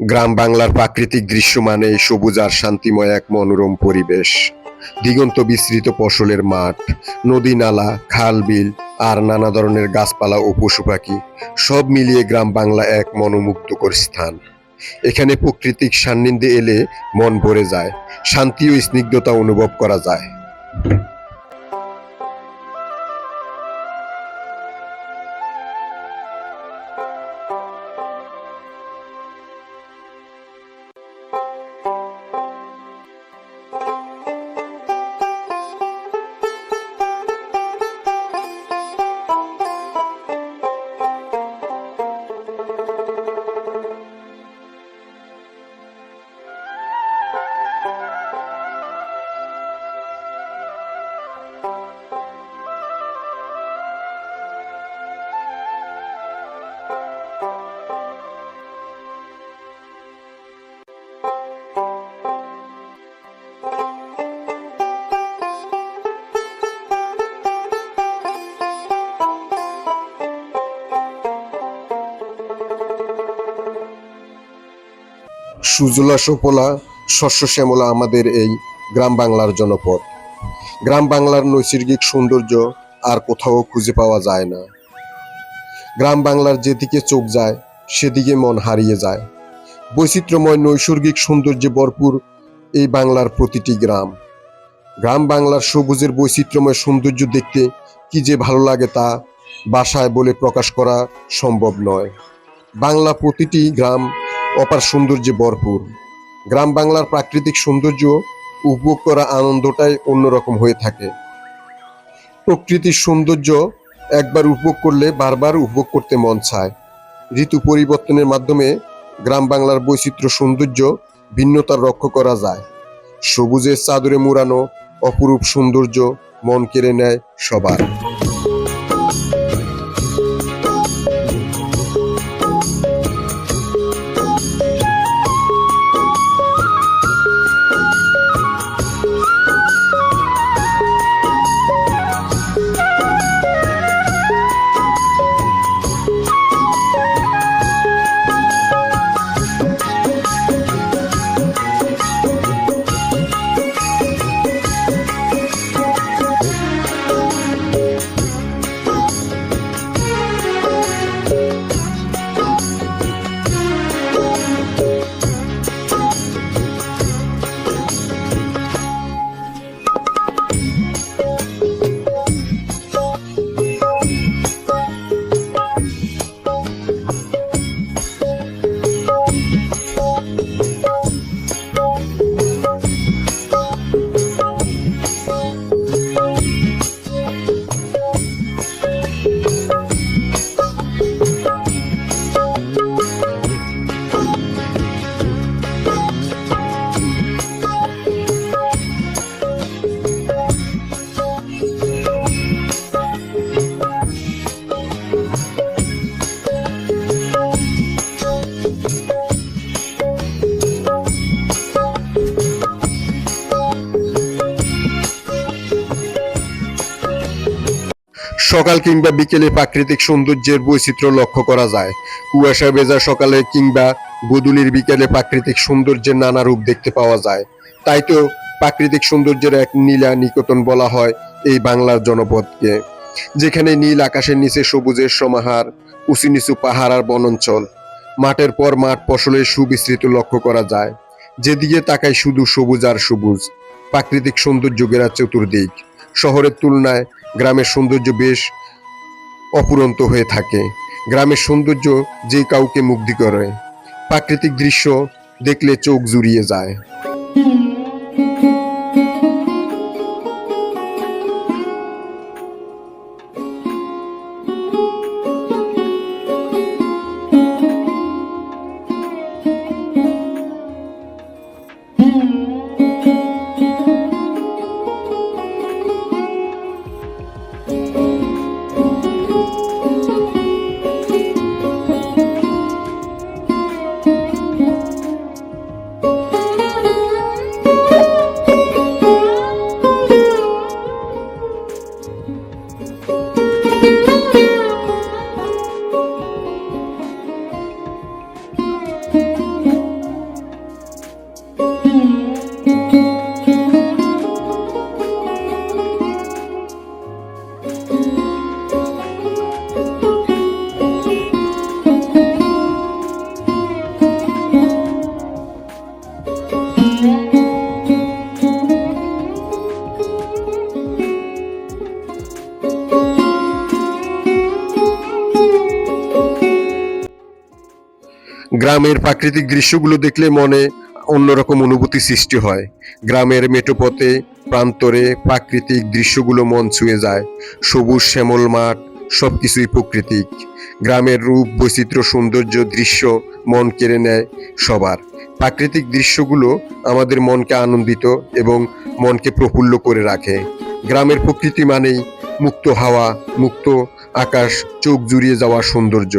গ্রাম বাংলার প্রাকৃতিক দৃশ্য মানে সবুজ আর শান্তিময় এক মনোরম পরিবেশ। দিগন্ত বিস্তৃত ফসলের মাঠ, নদী নালা, খাল বিল আর নানা ধরনের গাছপালা ও পশু পাখি সব মিলিয়ে গ্রাম বাংলা এক মনোমুগ্ধকর স্থান। এখানে প্রাকৃতিক সান্নিধ্যে এলে মন ভরে যায়, শান্তি ও স্নিগ্ধতা অনুভব করা যায়। সুজলা সুফলা শস্য শ্যামলা আমাদের এই গ্রাম বাংলার জনপদ। গ্রাম বাংলার নৈসর্গিক সৌন্দর্য আর কোথাও খুঁজে পাওয়া যায় না। গ্রাম বাংলার যেদিকে চোখ যায়, সেদিকে মন হারিয়ে যায়। বৈচিত্র্যময় নৈসর্গিক সৌন্দর্যে ভরপুর এই বাংলার প্রতিটি গ্রাম। গ্রাম বাংলার সবুজের বৈচিত্র্যময় সৌন্দর্য দেখতে কি যে ভালো লাগে তা বাসায় বলে প্রকাশ করা সম্ভব নয়। বাংলা প্রতিটি গ্রাম অপার সৌন্দর্যে ভরপুর। গ্রাম বাংলার প্রাকৃতিক সৌন্দর্য উপভোগ করা আনন্দটাই অন্যরকম হয়ে থাকে। প্রকৃতির সৌন্দর্য একবার উপভোগ করলে বারবার উপভোগ করতে মন চায়। ঋতু পরিবর্তনের মাধ্যমে গ্রাম বাংলার বৈচিত্র্য সৌন্দর্য ভিন্নতার রক্ষা করা যায়। সবুজের চাদরে মুড়ানো অপরূপ সৌন্দর্য মন কেড়ে নেয় সবার। সকাল কিংবা বিকেলে প্রাকৃতিক সৌন্দর্যের বৈচিত্র্য লক্ষ্য করা যায়। কুয়াশা, ভেজা সকালে কিংবা গোধূলির বিকেলে প্রাকৃতিক সৌন্দর্যের নানা রূপ দেখতে পাওয়া যায়। তাই তো প্রাকৃতিক সৌন্দর্যের এক নীলা নিকটন বলা হয় এই বাংলার জনপদকে। যেখানে নীল আকাশের নিচে সবুজের সমাহার, উঁচু নিচু পাহাড় আর বনাঞ্চল। মাঠের পর মাঠ ফসলের সুবিস্তৃত লক্ষ্য করা যায়। যেদিকে তাকায় শুধু সবুজ আর সবুজ। প্রাকৃতিক সৌন্দর্য গেরা চতুর্দিক। শহরের তুলনায় গ্রামের সৌন্দর্য বেশ অপুরন্ত হয়ে থাকে। গ্রামের সৌন্দর্য যে কাউকে মুগ্ধ করে। প্রাকৃতিক দৃশ্য দেখলে চোখ জুড়িয়ে যায়। গ্রামের প্রাকৃতিক দৃশ্যগুলো দেখলে মনে অন্যরকম অনুভূতি সৃষ্টি হয়। গ্রামের মেটোপথে প্রান্তরে প্রাকৃতিক দৃশ্যগুলো মন ছুঁয়ে যায়। সবুজ শ্যামল মাঠ সব কিছুই প্রাকৃতিক। গ্রামের রূপ, বৈচিত্র্য, সৌন্দর্য, দৃশ্য মন কেড়ে নেয় সবার। প্রাকৃতিক দৃশ্যগুলো আমাদের মনকে আনন্দিত এবং মনকে প্রফুল্ল করে রাখে। গ্রামের প্রকৃতি মানেই মুক্ত হাওয়া, মুক্ত আকাশ, চোখ জুড়িয়ে যাওয়া সৌন্দর্য।